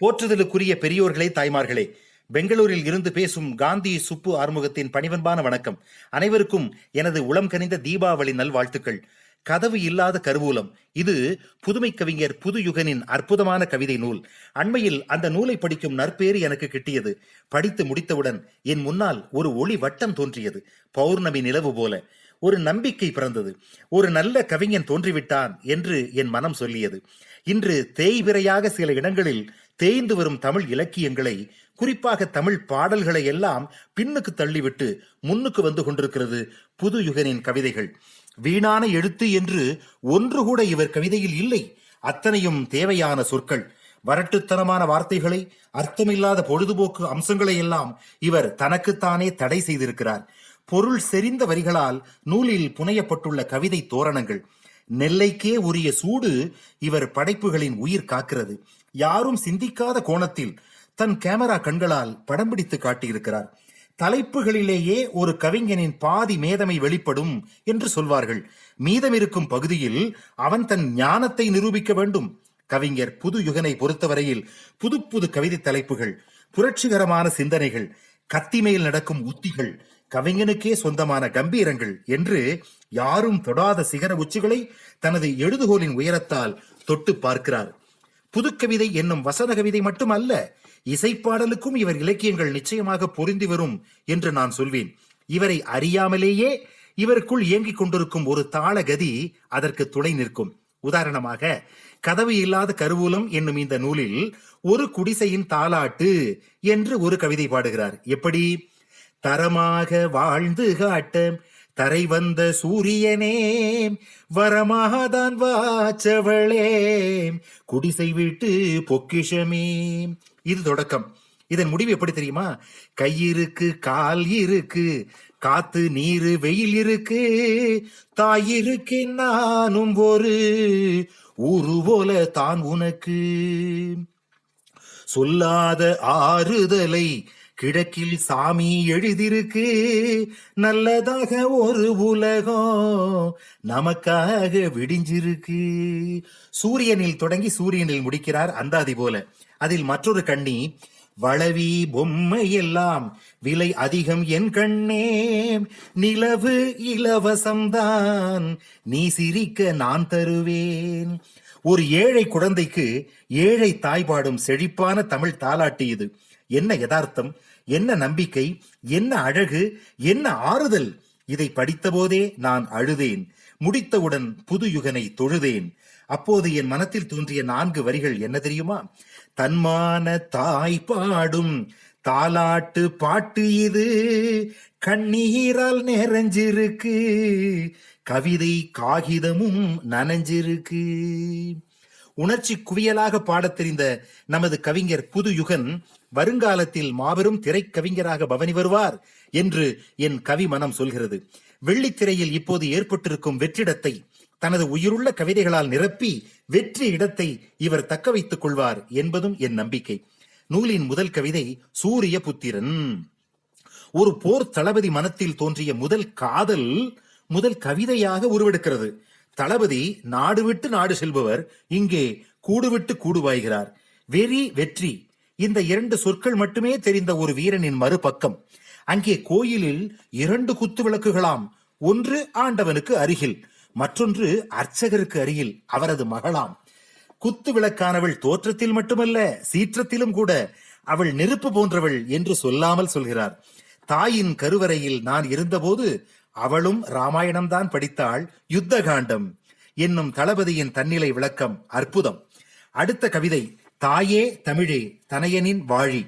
போற்றுதலுக்குரிய பெரியோர்களே தாய்மார்களே பெங்களூரில் இருந்து பேசும் காந்தி சுப்பு ஆறுமுகத்தின் பணிவன்பான வணக்கம். அனைவருக்கும் எனது உளம் கனிந்த தீபாவளி நல்வாழ்த்துக்கள். கதவு இல்லாத கருவூலம். இது புதுமை கவிஞர் புதுயுகனின் அற்புதமான கவிதை நூல். அண்மையில் அந்த நூலை படிக்கும் நற்பேறு எனக்கு கிட்டியது. படித்து முடித்தவுடன் என் முன்னால் ஒரு ஒளி வட்டம் தோன்றியது. பௌர்ணமி நிலவு போல. ஒரு நம்பிக்கை பிறந்தது. ஒரு நல்ல கவிஞன் தோன்றிவிட்டான் என்று என் மனம் சொல்லியது. இன்று தேய்விரையாக சில இடங்களில் தேய்ந்து வரும் தமிழ் இலக்கியங்களை குறிப்பாக தமிழ் பாடல்களை எல்லாம் பின்னுக்கு தள்ளிவிட்டு முன்னுக்கு வந்து கொண்டிருக்கிறது புது யுகனின் கவிதைகள். வீணான எழுத்து என்று ஒன்று கூட இவர் கவிதையில் இல்லை. அத்தனையும் தேவையான சொற்கள். வரட்டுத்தனமான வார்த்தைகளை அர்த்தமில்லாத பொழுதுபோக்கு அம்சங்களை எல்லாம் இவர் தனக்குத்தானே தடை செய்திருக்கிறார். பொருள் செறிந்த வரிகளால் நூலில் புனையப்பட்டுள்ள கவிதை தோரணங்கள். நெல்லைக்கே உரிய சூடு இவர் படைப்புகளின் உயிர் காக்கிறது. யாரும் சிந்திக்காத கோணத்தில் தன் கேமரா கண்களால் படம் பிடித்து காட்டியிருக்கிறார். தலைப்புகளிலேயே ஒரு கவிஞனின் பாதி மேதமை வெளிப்படும் என்று சொல்வார்கள். மீதமிருக்கும் பகுதியில் அவன் தன் ஞானத்தை நிரூபிக்க வேண்டும். கவிஞர் புது யுகனை பொறுத்தவரையில் புது புது கவிதை தலைப்புகள் புரட்சிகரமான சிந்தனைகள் கத்திமையில் நடக்கும் உத்திகள் கவிஞனுக்கே சொந்தமான கம்பீரங்கள் என்று யாரும் தொடாத சிகர உச்சிகளை தனது எழுதுகோலின் உயரத்தால் தொட்டு பார்க்கிறார். புதுக்கவிதை என்னும் வசன கவிதை மட்டுமல்ல இசைப்பாடலுக்கும் இவர் இலக்கியங்கள் நிச்சயமாக பொருந்தி வரும் என்று நான் சொல்வேன். இவரை அறியாமலேயே இவருக்குள் இயங்கிக் கொண்டிருக்கும் ஒரு தாள கதி அதற்கு துணை நிற்கும். உதாரணமாக கதவு இல்லாத கருவூலம் என்னும் இந்த நூலில் ஒரு குடிசையின் தாலாட்டு என்று ஒரு கவிதை பாடுகிறார். எப்படி? தரமாக வாழ்ந்து காட்ட தரை வந்த சூரியனே வரமாகதான் வாச்சவளே குடிசை விட்டு பொக்கிஷமே. இது தொடக்கம். இதன் முடிவு எப்படி தெரியுமா? கை இருக்கு கால் இருக்கு காத்து நீரு வெயில் இருக்கு தாய் இருக்கு நானும் ஒரு ஊரு போல தான் உனக்கு. சொல்லாத ஆறுதலை கிழக்கில் சாமி எழுதிருக்கு நல்லதாக ஒரு உலகம் நமக்காக விடிஞ்சிருக்கு. சூரியனில் தொடங்கி சூரியனில் முடிக்கிறார் அந்தாதி போல. அதில் மற்றொரு கண்ணி வளவி பொம்மை எல்லாம் விலை அதிகம் என் கண்ணே நிலவு இலவசம்தான் நீ சிரிக்க நான் தருவேன். ஒரு ஏழை குழந்தைக்கு ஏழை தாய்பாடும் செழிப்பான தமிழ் தாலாட்டு இது. என்ன யதார்த்தம்? என்ன நம்பிக்கை என்ன அழகு என்ன ஆறுதல்? இதை படித்தபோதே நான் அழுதேன். முடித்தவுடன் புது யுகனை தொழுதேன். அப்போது என் மனத்தில் தோன்றிய நான்கு வரிகள் என்ன தெரியுமா? தன்மான தாய் பாடும் தாலாட்டு பாட்டு இது கண்ணீரால் நிறைஞ்சிருக்கு கவிதை காகிதமும் நனைஞ்சிருக்கு. உணர்ச்சி குவியலாக பாடத் தெரிந்த நமது கவிஞர் புது யுகன் வருங்காலத்தில் மாபெரும் திரைக்கவிஞராக பவனி வருவார் என்று என் கவி மனம் சொல்கிறது. வெள்ளித்திரையில் இப்போது ஏற்பட்டிருக்கும் வெற்றிடத்தை தனது உயிருள்ள கவிதைகளால் நிரப்பி வெற்றி இடத்தை இவர் தக்க வைத்துக் கொள்வார் என்பதும் என் நம்பிக்கை. நூலின் முதல் கவிதை சூரிய புத்திரன் ஒரு போர் தளபதி மனத்தில் தோன்றிய முதல் காதல் முதல் கவிதையாக உருவெடுக்கிறது. தளபதி நாடு விட்டு நாடு செல்பவர் இங்கே கூடு விட்டு கூடுவாய்கிறார் வெறி வெற்றி. இந்த இரண்டு சொற்கள் மட்டுமே தெரிந்த ஒரு வீரனின் மறுபக்கம். அங்கே கோயிலில் இரண்டு குத்து விளக்குகளாம். ஒன்று ஆண்டவனுக்கு அருகில் மற்றொன்று அர்ச்சகருக்கு அருகில் அவரது மகளாம். குத்து விளக்கானவள் தோற்றத்தில் மட்டுமல்ல சீற்றத்திலும் கூட அவள் நெருப்பு போன்றவள் என்று சொல்லாமல் சொல்கிறார். தாயின் கருவறையில் நான் இருந்தபோது அவளும் ராமாயணம்தான் படித்தாள் யுத்த காண்டம் என்னும் தளபதியின் தன்னிலை விளக்கம் அற்புதம். அடுத்த கவிதை தாயே தமிழே தனையனின் வாழி.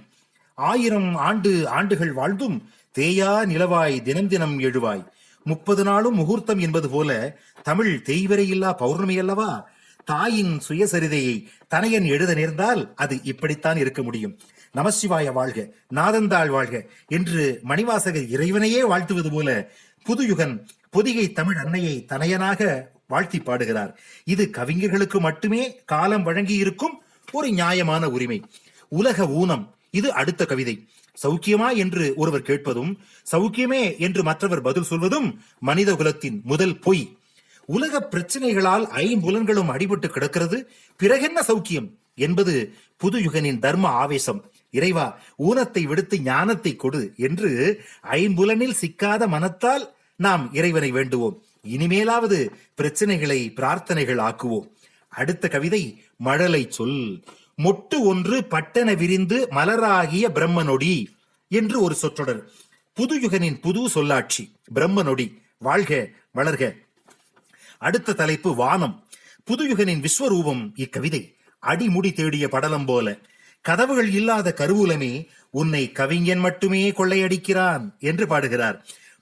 ஆயிரம் ஆண்டு ஆண்டுகள் வாழ்ந்தும் தேயா நிலவாய் தினம் தினம் எழுவாய். முப்பது நாளும் முகூர்த்தம் என்பது போல தமிழ் தேய்வரையில்லா பௌர்ணமி அல்லவா? தாயின் சுயசரிதையை தனையன் எழுத நேர்ந்தால் அது இப்படித்தான் இருக்க முடியும். நமசிவாய வாழ்க நாதந்தாள் வாழ்க என்று மணிவாசகர் இறைவனையே வாழ்த்துவது போல புதுயுகன் பொதிகை தமிழ் அன்னையை தனையனாக வாழ்த்தி பாடுகிறார். இது கவிஞர்களுக்கு மட்டுமே காலம் வழங்கி இருக்கும் ஒரு நியாயமான உரிமை. உலக ஊனம் இது அடுத்த கவிதை. சௌக்கியமா என்று ஒருவர் கேட்பதும் சௌக்கியமே என்று மற்றவர் பதில் சொல்வதும் மனித குலத்தின் முதல் பொய். உலக பிரச்சனைகளால் ஐம்புலன்களும் அடிபட்டு கிடக்கிறது பிறகென்ன சௌக்கியம்? என்பது புதுயுகனின் தர்ம ஆவேசம். இறைவா ஊனத்தை விடுத்து ஞானத்தை கொடு என்று ஐம்புலனில் சிக்காத மனத்தால் நாம் இறைவனை வேண்டுவோம். இனிமேலாவது பிரச்சனைகளை பிரார்த்தனைகள் ஆக்குவோம். அடுத்த கவிதை மழலை சொல். மொட்டு ஒன்று பட்டன விரிந்து மலராகிய பிரம்மனொடி என்று ஒரு சொற்றொடர். புதுயுகனின் புது சொல்லாட்சி பிரம்மனொடி. வாழ்க வளர்க. அடுத்த தலைப்பு வானம். புதுயுகனின் விஸ்வரூபம் இக்கவிதை. அடிமுடி தேடிய படலம் போல. கதவுகள் இல்லாத கருவூலமே உன்னை கவிஞன் மட்டுமே கொள்ளையடிக்கிறான் என்று பாடுகிறார்.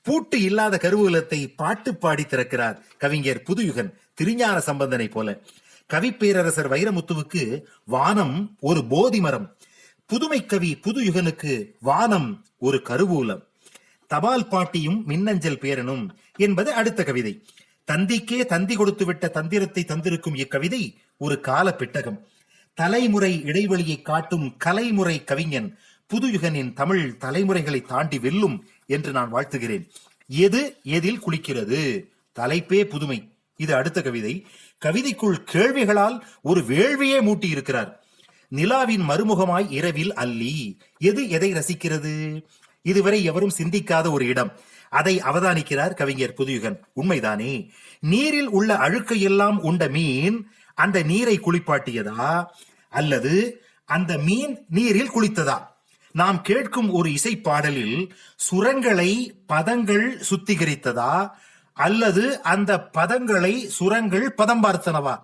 பூட்டு இல்லாத கருவூலத்தை பாட்டு பாடி திறக்கிறார் கவிஞர் புதுயுகன் திருஞான சம்பந்தனை போல. கவிப்பேரரசர் வைரமுத்துவுக்கு வானம் ஒரு போதி மரம் புதுமை கவி புதுயுகனுக்கு வானம் ஒரு கருவூலம். தபால் பாட்டியும் மின்னஞ்சல் பேரனும் என்பது அடுத்த கவிதை. தந்திக்கே தந்தி கொடுத்து விட்ட தந்திரத்தை தந்திருக்கும் இக்கவிதை ஒரு கால பெட்டகம். தலைமுறை இடைவெளியை காட்டும் கலைமுறை கவிஞன் புதுயுகனின் தமிழ் தலைமுறைகளை தாண்டி வெல்லும் என்று நான் வாழ்த்துகிறேன். எது எதில் குளிக்கிறது? தலைப்பே புதுமை. இது அடுத்த கவிதை. கவிதைக்குள் கேள்விகளால் ஒரு வேள்வியே மூட்டி இருக்கிறார் நிலாவின் மறுமுகமாய் இரவில் அல்லி. எது எதை ரசிக்கிறது? இதுவரை எவரும் சிந்திக்காத ஒரு இடம். அதை அவதானிக்கிறார் கவிஞர் புதுயுகன். உண்மைதானே? நீரில் உள்ள அழுக்கையெல்லாம் உண்ட மீன் அந்த நீரை குளிப்பாட்டியதா? அல்லது அந்த மீன் நீரில் குளித்ததா? நாம் கேட்கும் ஒரு இசை பாடலில் சுரங்களை பதங்கள் சுத்திகரித்ததா? அல்லது அந்த பதங்களை சுரங்கள் பதம் பார்த்தனவா?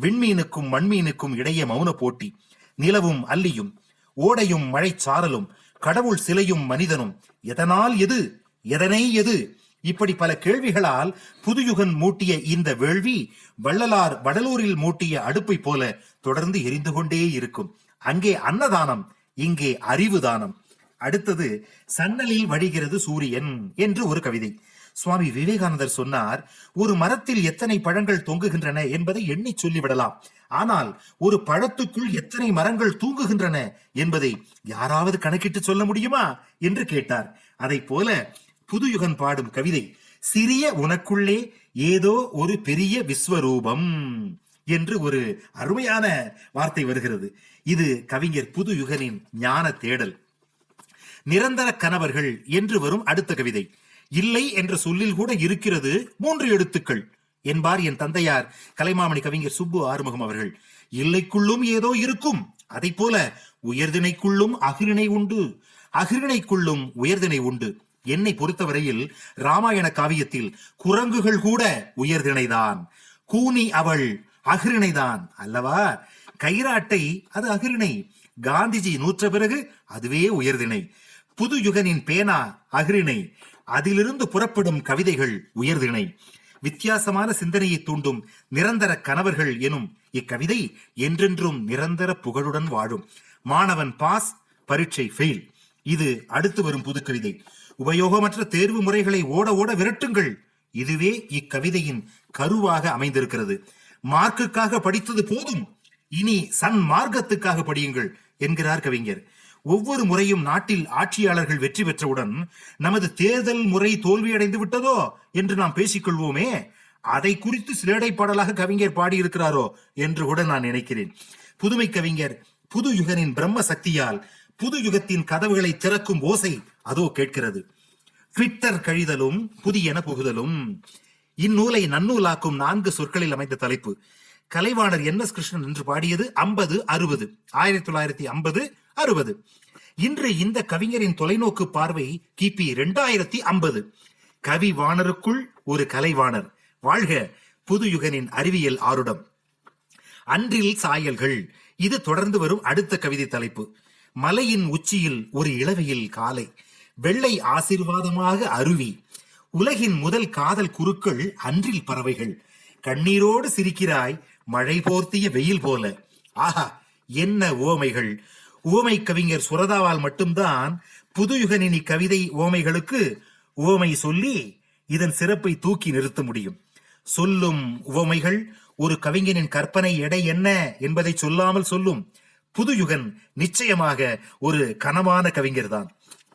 விண்மீனுக்கும் மண்மீனுக்கும் இடையே மௌன போட்டி நிலவும் அல்லியும் ஓடையும் மழைச்சாரலும் கடவுள் சிலையும் மனிதனும் எதனால் எது எதனை எது? இப்படி பல கேள்விகளால் புதுயுகன் மூட்டிய இந்த வேள்வி வள்ளலார் வடலூரில் மூட்டிய அடுப்பை போல தொடர்ந்து எரிந்து கொண்டே இருக்கும். அங்கே அன்னதானம் இங்கே அறிவு தானம். அடுத்தது சன்னலில் வழிகிறது சூரியன் என்று ஒரு கவிதை. சுவாமி விவேகானந்தர் சொன்னார் ஒரு மரத்தில் எத்தனை பழங்கள் தொங்குகின்றன என்பதை எண்ணி சொல்லிவிடலாம். ஆனால் ஒரு பழத்துக்குள் எத்தனை மரங்கள் தூங்குகின்றன என்பதை யாராவது கணக்கிட்டு சொல்ல முடியுமா? என்று கேட்டார். அதை போல புதுயுகன் பாடும் கவிதை சிறிய உனக்குள்ளே ஏதோ ஒரு பெரிய விஸ்வரூபம் என்று ஒரு அருமையான வார்த்தை வருகிறது. இது கவிஞர் புது யுகனின் ஞான தேடல். நிரந்தர கணவர்கள் என்று வரும் அடுத்த கவிதை. இல்லை என்ற சொல்லில் கூட இருக்கிறது மூன்று எழுத்துக்கள் என்பார் என் தந்தையார் கலைமாமணி கவிஞர் சுப்பு ஆறுமுகம் அவர்கள். இல்லைக்குள்ளும் ஏதோ இருக்கும் அதை போல உயர்திணைக்குள்ளும் அகிரிணை உண்டு அகிரிணைக்குள்ளும் உயர்திணை உண்டு என்னை பொறுத்தவரையில் ராமாயண காவியத்தில் குரங்குகள் கூட உயர்திணைதான். கூனி அவள் அகிரிணைதான் அல்லவா? கைராட்டை அது அகிரிணை. காந்திஜி நூற்ற பிறகு அதுவே உயர்திணை. புது யுகனின் பேனா அகிரிணை. அதிலிருந்து புறப்படும் கவிதைகள் உயர்திணை. வித்தியாசமான சிந்தனையை தூண்டும் நிரந்தர கணவர்கள் எனும் இக்கவிதை என்றென்றும் நிரந்தர புகழுடன் வாழும். மாணவன் பாஸ் பரீட்சை ஃபெயில் இது அடுத்து வரும் புது கவிதை உபயோகமற்ற தேர்வு முறைகளை ஓட ஓட விரட்டுங்கள். இதுவே இக்கவிதையின் கருவாக அமைந்திருக்கிறது. மார்க்குக்காக படித்தது போதும். இனி சன் மார்க்கத்துக்காக படியுங்கள் என்கிறார் கவிஞர். ஒவ்வொரு முறையும் நாட்டில் ஆட்சியாளர்கள் வெற்றி பெற்றவுடன் நமது தேர்தல் முறை தோல்வியடைந்து விட்டதோ என்று நாம் பேசிக்கொள்வோமே. அதை குறித்து சிலேடை பாடலாக கவிஞர் பாடியிருக்கிறாரோ என்று கூட நான் நினைக்கிறேன். புதுமை கவிஞர் புது யுகனின் பிரம்ம சக்தியால் புது யுகத்தின் கதவுகளை திறக்கும் ஓசை அதோ கேட்கிறது. ட்விட்டர் கழிதலும் புதியன புகுதலும் இந்நூலை நன்னூலாக்கும் நான்கு சொற்களில் அமைந்த தலைப்பு. கலைவாணர் என் எஸ் கிருஷ்ணன் என்று பாடியது ஐம்பது அறுபது. ஆயிரத்தி தொள்ளாயிரத்தி ஐம்பது அறுபது. இன்று இந்த கவிஞரின் தொலைநோக்கு பார்வை கிபி இரண்டாயிரத்தி ஐம்பது. கவி வாணருக்குள் ஒரு கலைவாணர். வாழ்க புதுயுகனின் அறிவியல் ஆருடம். அன்றில் சாயல்கள். இது தொடர்ந்து வரும் அடுத்த கவிதை தலைப்பு. மலையின் உச்சியில் ஒரு இளவையில் காலை வெள்ளை ஆசீர்வாதமாக அருவி உலகின் முதல் காதல் குருக்கள் அன்றில் பறவைகள். கண்ணீரோடு சிரிக்கிறாய் மழை போர்த்திய வெயில் போல. ஆஹா என்ன ஓமைகள் ஓமை கவிஞர் சுரதாவால் மட்டும்தான் புதுயுகனினி கவிதை ஓமைகளுக்கு ஓமை சொல்லி இதன் சிறப்பை தூக்கி நிறுத்த முடியும். சொல்லும் உவமைகள் ஒரு கவிஞனின் கற்பனை எடை என்ன என்பதை சொல்லாமல் சொல்லும். புதுயுகன் நிச்சயமாக ஒரு கனமான கவிஞர்தான்.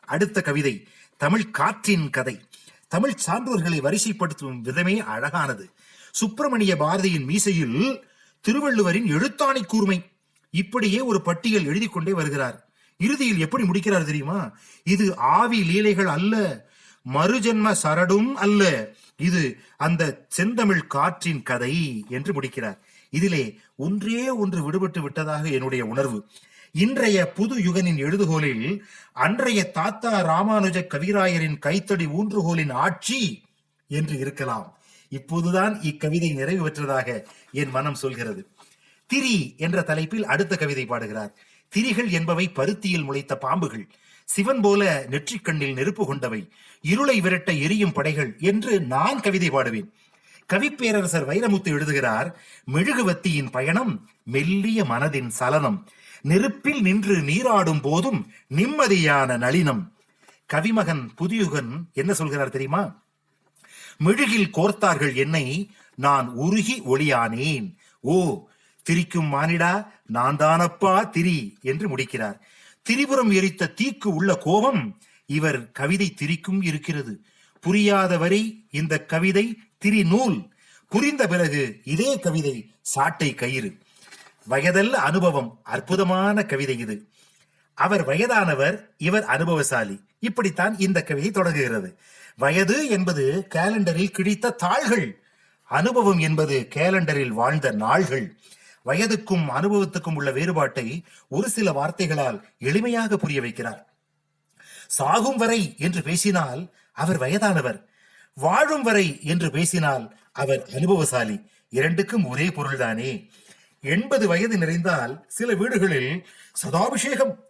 அடுத்த கவிதை தமிழ் காற்றின் கதை. தமிழ் சான்றோர்களை வரிசைப்படுத்தும் விதமே அழகானது. சுப்பிரமணிய பாரதியின் மீசையில் திருவள்ளுவரின் எழுத்தாணி கூர்மை. இப்படியே ஒரு பட்டியல் எழுதி கொண்டே வருகிறார். இறுதியில் எப்படி முடிக்கிறார் தெரியுமா? இது ஆவி லீலைகள் அல்ல மறுஜென்ம சரடும் அல்ல. இது அந்த செந்தமிழ் காற்றின் கதை என்று முடிக்கிறார். இதிலே ஒன்றே ஒன்று விடுபட்டு விட்டதாக என்னுடைய உணர்வு. இன்றைய புது யுகனின் எழுதுகோலில் அன்றைய தாத்தா ராமானுஜ கவிராயரின் கைத்தடி ஊன்றுகோலின் ஆட்சி என்று இருக்கலாம். இப்போதுதான் இக்கவிதை நிறைவு பெற்றதாக என் மனம் சொல்கிறது. திரி என்ற தலைப்பில் அடுத்த கவிதை பாடுகிறார். திரிகள் என்பவை பருத்தியில் முளைத்த பாம்புகள். சிவன் போல நெற்றிக்கண்ணில் நெருப்பு கொண்டவை. இருளை விரட்ட எரியும் படைகள் என்று நான் கவிதை பாடுவேன். கவிப்பேரரசர் வைரமுத்து எழுதுகிறார் மெழுகுவத்தியின் பயணம் மெல்லிய மனதின் சலனம். நெருப்பில் நின்று நீராடும் போதும் நிம்மதியான நளினம். கவிமகன் புதியுகன் என்ன சொல்கிறார் தெரியுமா? மெழுகில் கோர்த்தார்கள் என்னை நான் உருகி ஒளியானேன். ஓ திரிக்கும் மானிடா நான் தானப்பா திரி என்று முடிக்கிறார். திரிபுரம் எரித்த தீக்கு உள்ள கோபம் இவர் கவிதை திரிக்கும் இருக்கிறது. புரியாத வரை இந்த கவிதை திரிநூல். புரிந்த பிறகு இதே கவிதை சாட்டை கயிறு. வயதல்ல அனுபவம் அற்புதமான கவிதை இது. அவர் வயதானவர் இவர் அனுபவசாலி. இப்படித்தான் இந்த கவிதை தொடங்குகிறது. வயது என்பது கேலண்டரில் கிழித்த தாள்கள். அனுபவம் என்பது கேலண்டரில் வாழ்ந்த நாள்கள். வயதுக்கும் அனுபவத்துக்கும் உள்ள வேறுபாட்டை ஒரு சில வார்த்தைகளால் எளிமையாக புரிய வைக்கிறார். சாகும் வரை என்று பேசினால் அவர் வயதானவர். வாழும் வரை என்று பேசினால் அவர் அனுபவசாலி. இரண்டுக்கும் ஒரே பொருள்தானே. எண்பது வயது நிறைந்தால் சில வீடுகளில் சதாபிஷேகம்.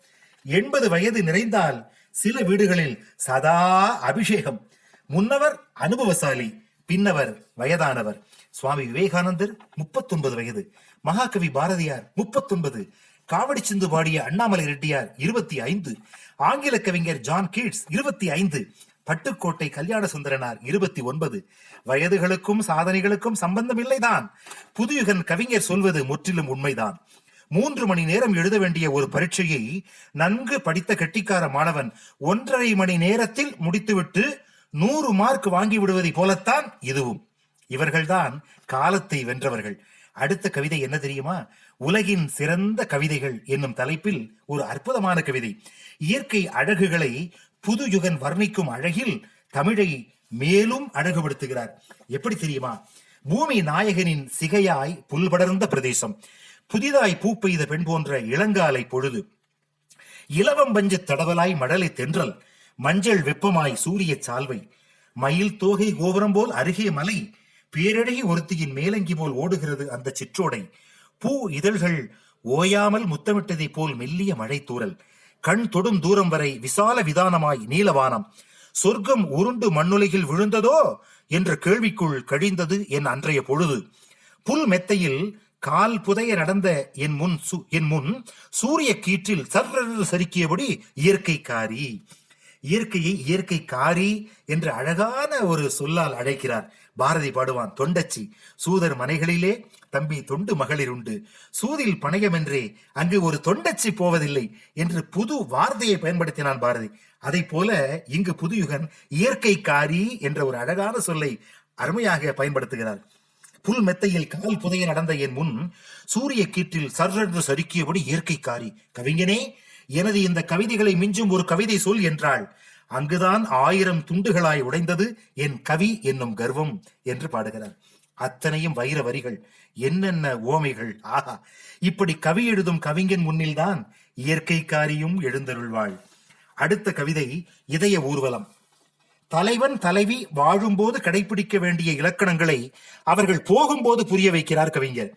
எண்பது வயது நிறைந்தால் சில வீடுகளில் சதா அபிஷேகம். முன்னவர் அனுபவசாலி பின்னவர் வயதானவர். சுவாமி விவேகானந்தர் முப்பத்தொன்பது வயது. மகாகவி பாரதியார் முப்பத்தொன்பது. காவடி சிந்து பாடிய அண்ணாமலை ரெட்டியார் இருபத்தி ஐந்து. ஆங்கில கவிஞர் ஜான் கீட்ஸ் இருபத்தி ஐந்து. பட்டுக்கோட்டை கல்யாண சுந்தரனார் இருபத்தி ஒன்பது. வயதுகளுக்கும் சாதனைகளுக்கும் சம்பந்தம் இல்லைதான். புதுயுகன் கவிஞர் சொல்வது முற்றிலும் உண்மைதான். மூன்று மணி நேரம் எழுத வேண்டிய ஒரு பரீட்சையை நன்கு படித்த கெட்டிக்கார மாணவன் ஒன்றரை மணி நேரத்தில் முடித்துவிட்டு நூறு மார்க் வாங்கி விடுவதை போலத்தான் இதுவும். இவர்கள்தான் காலத்தை வென்றவர்கள். அடுத்த கவிதை என்ன தெரியுமா? உலகின் சிறந்த கவிதைகள் என்னும் தலைப்பில் ஒரு அற்புதமான கவிதை. இயற்கை அழகுகளை புது யுகன் வர்ணிக்கும் அழகில் தமிழை மேலும் அழகுபடுத்துகிறார். எப்படி தெரியுமா? பூமி நாயகனின் சிகையாய் புல்படர்ந்த பிரதேசம். புதிதாய் பூ பெய்த பெண் போன்ற இளங்காலை பொழுது. இலவம் பஞ்சு தடவலாய் மடலை தென்றல். மஞ்சள் வெப்பமாய் சூரிய சால்வை. மயில் தோகை கோபுரம் போல் அருகே மலை. பேரழகி ஒருத்தியின் மேலங்கி போல் ஓடுகிறது அந்த சிற்றோடை. பூ இதழ்கள் ஓயாமல் முத்தமிட்டதை போல் மெல்லிய மழை தூறல் கண் தொடும் தூரம் வரை விசால விதானமாய் நீலவானம். சொர்க்கம் உருண்டு மண்ணுலகில் விழுந்ததோ? என்ற கேள்விக்குள் கழிந்தது என் அன்றைய பொழுது. புல் மெத்தையில் கால் புதைய நடந்த என் முன் சு- என் முன் சூரிய கீற்றில் சர்ரென்று சறுக்கியபடி இயற்கை காரி. இயற்கையை இயற்கை காரி என்ற அழகான ஒரு சொல்லால் அழைக்கிறார். பாரதி பாடுவான் தொண்டச்சி. சூதர் மனைகளிலே தம்பி தொண்டு மகளிர் உண்டு. சூதில் பணையமென்றே அங்கு ஒரு தொண்டச்சி போவதில்லை என்று புது வார்த்தையை பயன்படுத்தினான் பாரதி. அதை போல இங்கு புதுயுகன் இயற்கை காரி என்ற ஒரு அழகான சொல்லை அருமையாக பயன்படுத்துகிறார். புல் மெத்தையில் கால் புதைய நடந்த என் முன் சூரிய கீற்றில் சர்ரென்று சறுக்கியபடி இயற்கைக்காரி கவிஞனே எனது இந்த கவிதைகளை மிஞ்சும் ஒரு கவிதை சொல் என்றாள். அங்குதான் ஆயிரம் துண்டுகளாய் உடைந்தது என் கவி என்னும் கர்வம் என்று பாடுகிறார். அத்தனையும் வைர வரிகள் என்னென்ன ஓமைகள்? ஆஹா! இப்படி கவி எழுதும் கவிஞன் முன்னில்தான் இயற்கைக்காரியும் எழுந்தருள்வாள். அடுத்த கவிதை இதய ஊர்வலம். தலைவன் தலைவி வாழும்போது கடைபிடிக்க வேண்டிய இலக்கணங்களை அவர்கள் போகும்போது புரிய வைக்கிறார் கவிஞர்.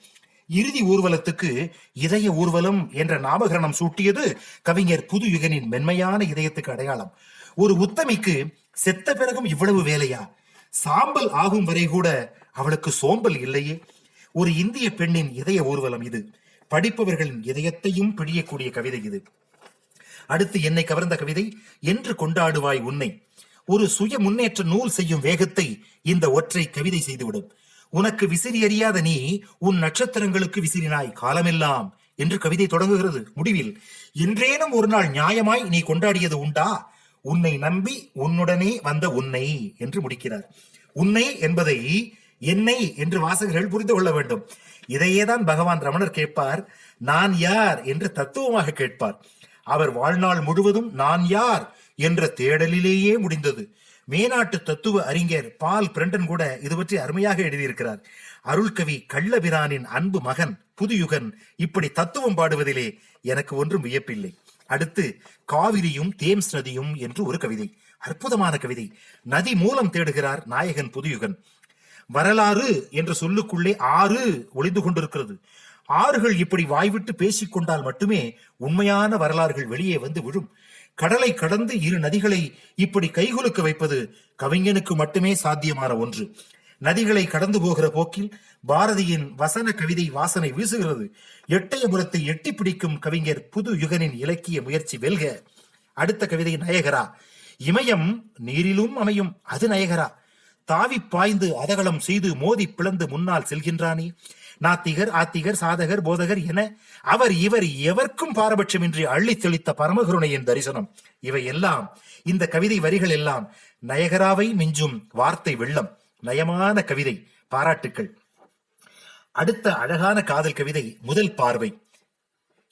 இறுதி ஊர்வலத்துக்கு இதய ஊர்வலம் என்ற நாமகரணம் சூட்டியது கவிஞர் புது யுகனின் மென்மையான இதயத்துக்கு அடையாளம். ஒரு உத்தமிக்கு செத்த பிறகும் இவ்வளவு வேலையா? சாம்பல் ஆகும் வரை கூட அவளுக்கு சோம்பல் இல்லையே. ஒரு இந்திய பெண்ணின் இதய ஊர்வலம் இது. படிப்பவர்களின் இதயத்தையும் பிழியக்கூடிய கவிதை இது. அடுத்து என்னை கவர்ந்த கவிதை என்று கொண்டாடுவாய் உன்னை. ஒரு சுய முன்னேற்ற நூல் செய்யும் வேகத்தை இந்த ஒற்றை கவிதை செய்துவிடும். உனக்கு விசிறி அறியாத நீ உன் நட்சத்திரங்களுக்கு விசிறினாய் காலமெல்லாம். என்று கவிதை தொடங்குகிறது. முடிவில் என்றேனும் ஒரு நாள் நியாயமாய் நீ கொண்டாடியது உண்டா? உன்னை நம்பி உன்னுடனே வந்த உன்னை என்று முடிக்கிறார். உன்னை என்பதை என்னை என்று வாசகர்கள் புரிந்து கொள்ள வேண்டும். இதையேதான் பகவான் ரமணர் கேட்பார் நான் யார்? என்று தத்துவமாக கேட்பார். அவர் வாழ்நாள் முழுவதும் நான் யார்? என்ற தேடலிலேயே முடிந்தது. மேனாட்டு தத்துவ அறிஞர் பால் பிரண்டன் கூட இது பற்றி அருமையாக எழுதியிருக்கிறார். அருள்கவி கள்ளபிரானின் அன்பு மகன் புதுயுகன் இப்படி தத்துவம் பாடுவதிலே எனக்கு ஒன்றும் வியப்பில்லை. அடுத்து காவிரியும் தேம்ஸ் நதியும் என்று ஒரு கவிதை. அற்புதமான கவிதை. நதி மூலம் தேடுகிறார் நாயகன் புதுயுகன். வரலாறு என்ற சொல்லுக்குள்ளே ஆறு ஒளிந்து கொண்டிருக்கிறது. ஆறுகள் இப்படி வாய்விட்டு பேசிக்கொண்டால் மட்டுமே உண்மையான வரலாறுகள் வெளியே வந்து விழும். கடலை கடந்து இரு நதிகளை இப்படி கைகுலுக்க வைப்பது கவிஞனுக்கு மட்டுமே சாத்தியமான ஒன்று. நதிகளை கடந்து போகிற போக்கில் பாரதியின் வசன கவிதை வாசனை வீசுகிறது. எட்டயபுரத்தை எட்டி பிடிக்கும் கவிஞர் புது யுகனின் இலக்கிய முயற்சி வெல்க. அடுத்த கவிதை நயகரா. இமயம் நீரிலும் அமையும் அது நயகரா. தாவி பாய்ந்து அதகளம் செய்து மோதி பிளந்து முன்னால் செல்கின்றானே. நாத்திகர் ஆத்திகர் சாதகர் போதகர் என அவர் இவர் எவர்க்கும் பாரபட்சமின்றி அள்ளி தெளித்த பரமகுருணையின் தரிசனம். இவை எல்லாம் இந்த கவிதை வரிகள் எல்லாம் நயகராவை மிஞ்சும் வார்த்தை வெள்ளம். நயமான கவிதை பாராட்டுக்கள். அடுத்த அழகான காதல் கவிதை முதல் பார்வை.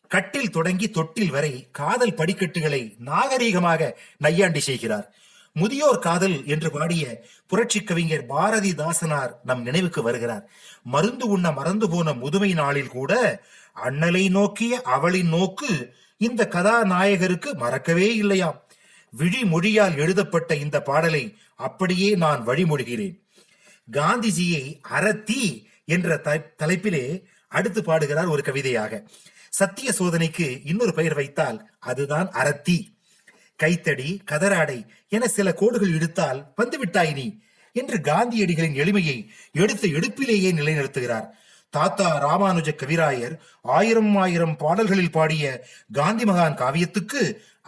கட்டில் தொடங்கி தொட்டில் வரை காதல் படிக்கட்டுகளை நாகரீகமாக நையாண்டி செய்கிறார். முதியோர் காதல் என்று பாடிய புரட்சி கவிஞர் பாரதிதாசனார் நம் நினைவுக்கு வருகிறார். மருந்து உண்ண மறந்து போன முதுமை நாளில் கூட அண்ணலை நோக்கிய அவளின் நோக்கு இந்த கதாநாயகருக்கு மறக்கவே இல்லையாம். விழிமொழியால் எழுதப்பட்ட இந்த பாடலை அப்படியே நான் வழிமொழிகிறேன். காந்திஜியை அறத்தி என்ற தலைப்பிலே அடுத்து பாடுகிறார் ஒரு கவிதையாக. சத்திய சோதனைக்கு இன்னொரு பெயர் வைத்தால் அதுதான் அறத்தி கைத்தடி கதராடை என சில கோடுகள் இழுத்தால் வந்துவிட்டாய் நீ என்று காந்தியடிகளின் எளிமையை எடுத்த எடுப்பிலேயே நிலைநிறுத்துகிறார். தாத்தா ராமானுஜ கவிராயர் ஆயிரம் ஆயிரம் பாடல்களில் பாடிய காந்தி மகான் காவியத்துக்கு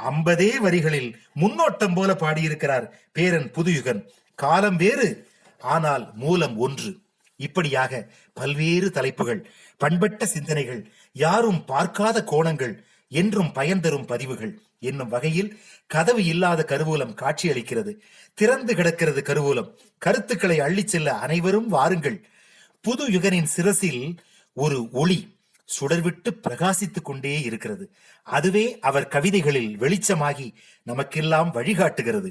ஐம்பதே வரிகளில் முன்னோட்டம் போல பாடியிருக்கிறார் பேரன் புதுயுகன். காலம் வேறு. ஆனால் மூலம் ஒன்று. இப்படியாக பல்வேறு தலைப்புகள் பண்பட்ட சிந்தனைகள் யாரும் பார்க்காத கோணங்கள் என்றும் பயன் தரும் பதிவுகள் என்னும் வகையில் கதவு இல்லாத கருவூலம் காட்சியளிக்கிறது. திறந்து கிடக்கிறது கருவூலம். கருத்துக்களை அள்ளிச் செல்ல அனைவரும் வாருங்கள். புது யுகனின் சிரசில் ஒரு ஒளி சுடர்விட்டு பிரகாசித்துக் கொண்டே இருக்கிறது. அதுவே அவர் கவிதைகளில் வெளிச்சமாகி நமக்கெல்லாம் வழிகாட்டுகிறது.